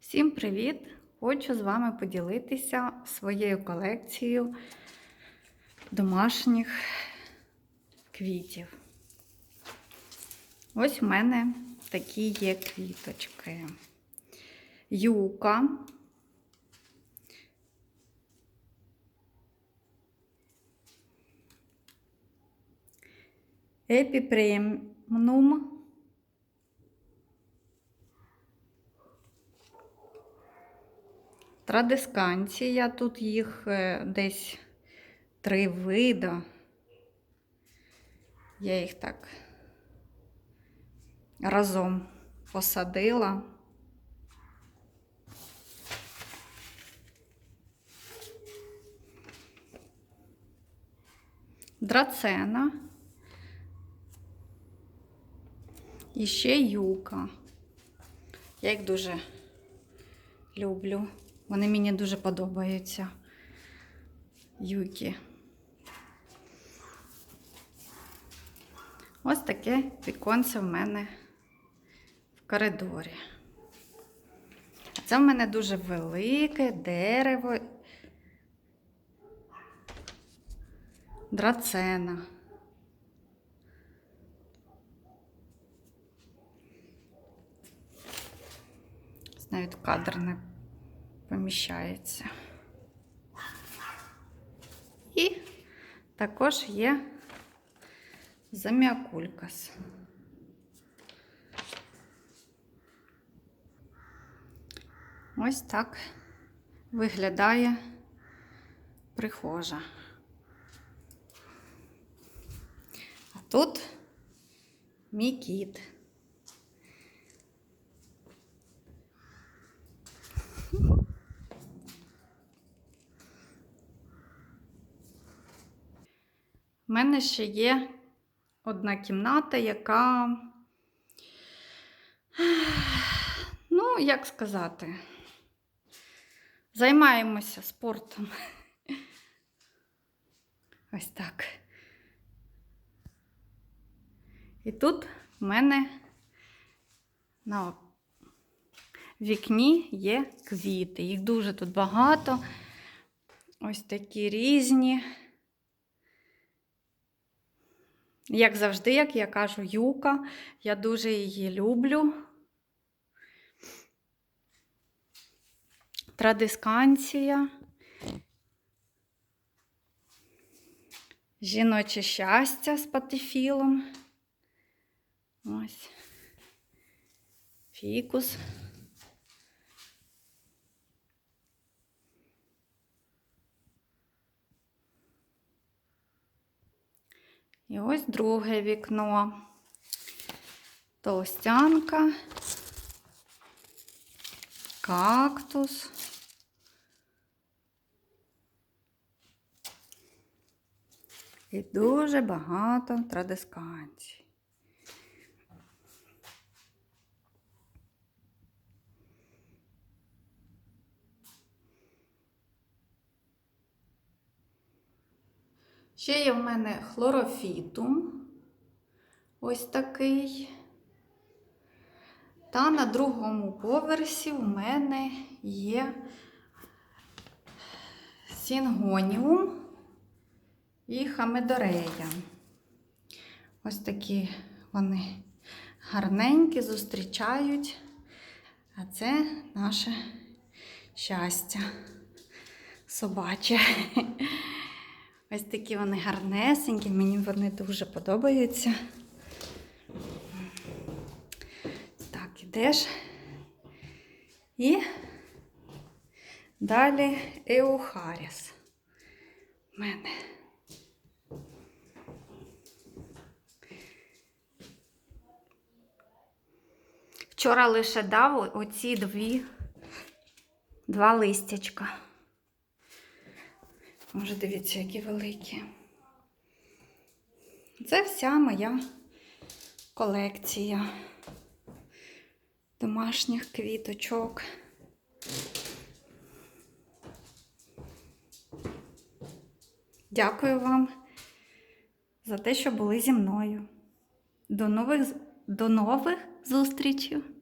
Всім привіт! Хочу з вами поділитися своєю колекцією домашніх квітів. Ось у мене такі є квіточки. Юка. Епіпремнум. Традисканція, тут їх е, десь три вида. Я їх так разом посадила. Драцена. І ще юка. Я їх дуже люблю. Вони мені дуже подобаються. Юки. Ось таке віконце в мене в коридорі. Це в мене дуже велике дерево. Драцена. Навіть кадр не поміщається. І також є заміакулькас. Ось так виглядає прихожа. А тут мій кіт. Мене ще є одна кімната, яка, ну, як сказати, займаємося спортом. Ось так. І тут в мене на вікні є квіти. Їх дуже тут багато. Ось такі різні. Як завжди, як я кажу, юка, я дуже її люблю. Традисканція. Жіноче щастя з патефілом. Ось. Фікус. І ось друге вікно. Толстянка, кактус. І дуже багато традисканцій. Ще є в мене хлорофітум. Ось такий. Та на другому поверсі в мене є сінгоніум і хамедорея. Ось такі вони гарненькі, зустрічають. А це наше щастя собаче. Ось такі вони гарнесенькі, мені вони дуже подобаються. Так, ідеш. І далі Еухаріс. У мене. Вчора лише дав оці дві, два листячка. Може, дивіться, які великі. Це вся моя колекція домашніх квіточок. Дякую вам за те, що були зі мною. До нових, до нових зустрічей!